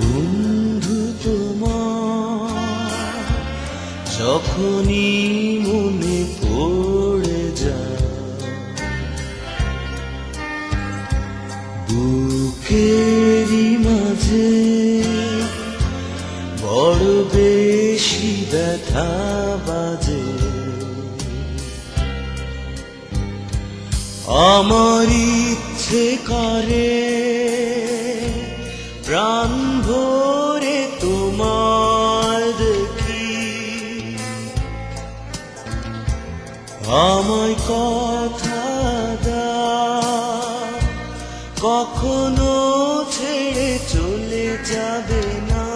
বন্ধু তোমার, যখনই মনে পড়ে যায়, বুকেরই মাঝে বড় বেশি ব্যথা বাজে। আমার ইচ্ছে করে প্রাণ ভরে তোমার দেখি। আমায় কথা দাও, কখনো ছেড়ে চলে যাবে না।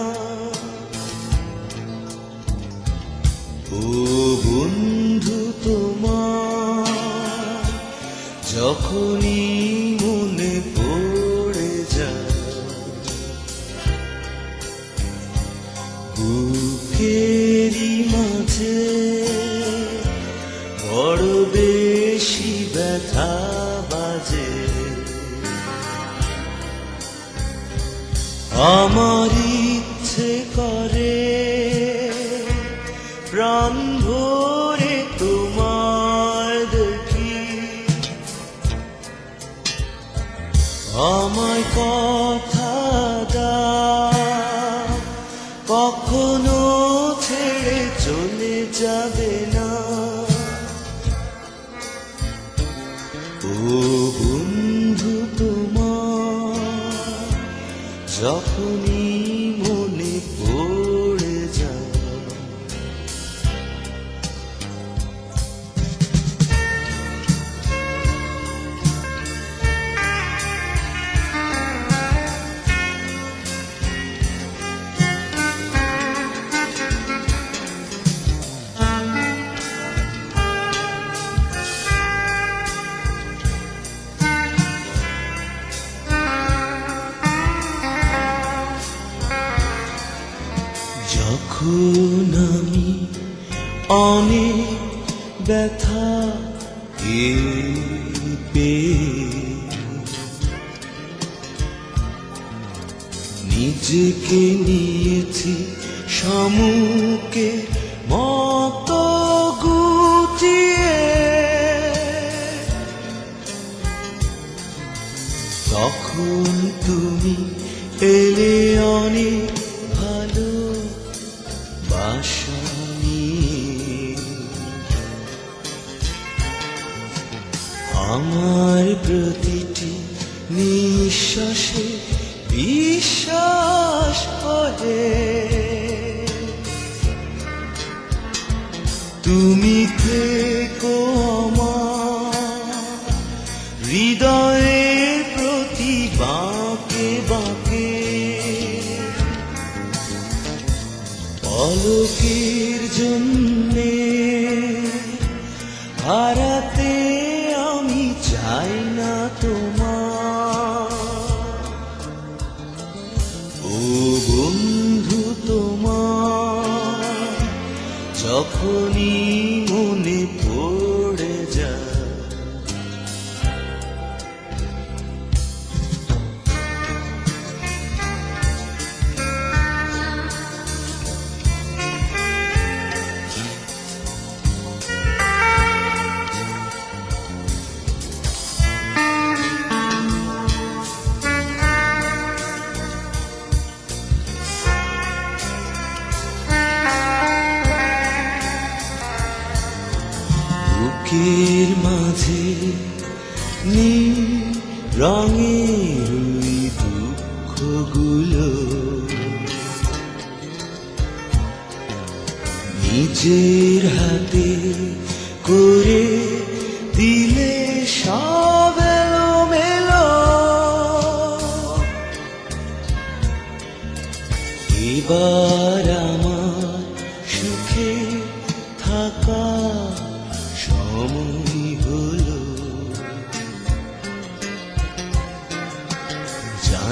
ও বন্ধু তোমার, যখনই বুকেরই মাঝে যাবে না। ও বন্ধু তোমার যখনই যখন আমি অনেক ব্যথা পেয়ে নিজেকে নিয়েছি সমুকে মতো গুটিয়ে। তখন তুমি এলে অনেক নিয়ে। আমার প্রতিটি নিঃশ্বাসে বিশ্বাস করে তুমি থেকো আমার হৃদয়ের প্রতি বাঁকে বাঁকে পলকের জন্যে হারাতে বুকের মাঝে নীল রঙের দুঃখগুলো নিজের হাতে করে দিলে সব মেলো এবার আমার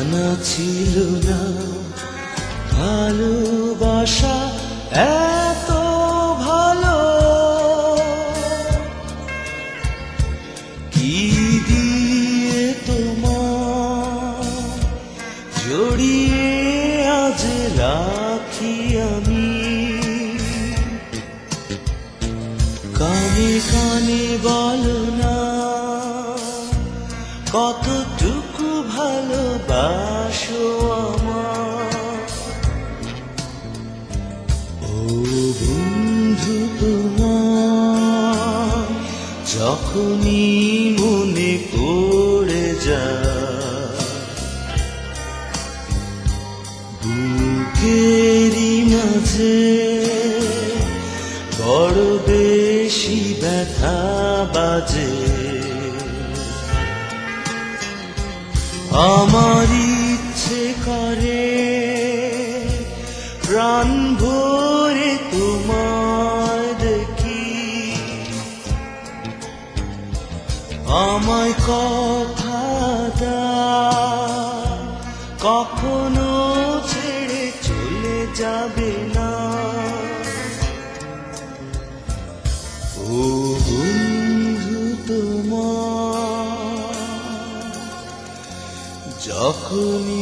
জানা ছিল না। ভালোবাসা এত ভালো। কি দিয়ে তোমার জড়িয়ে আজ রাখি আমি? কানে কানে বলো না কতটুকু ভালোবাসো আমার। ও বন্ধু তোমার, যখনই মনে পড়ে যা বুকেরই মাঝে বড় বেশি ব্যথা বাজে। আমার ইচ্ছে করে প্রাণ ভরে তোমার দেখি। আমায় কথা যখনই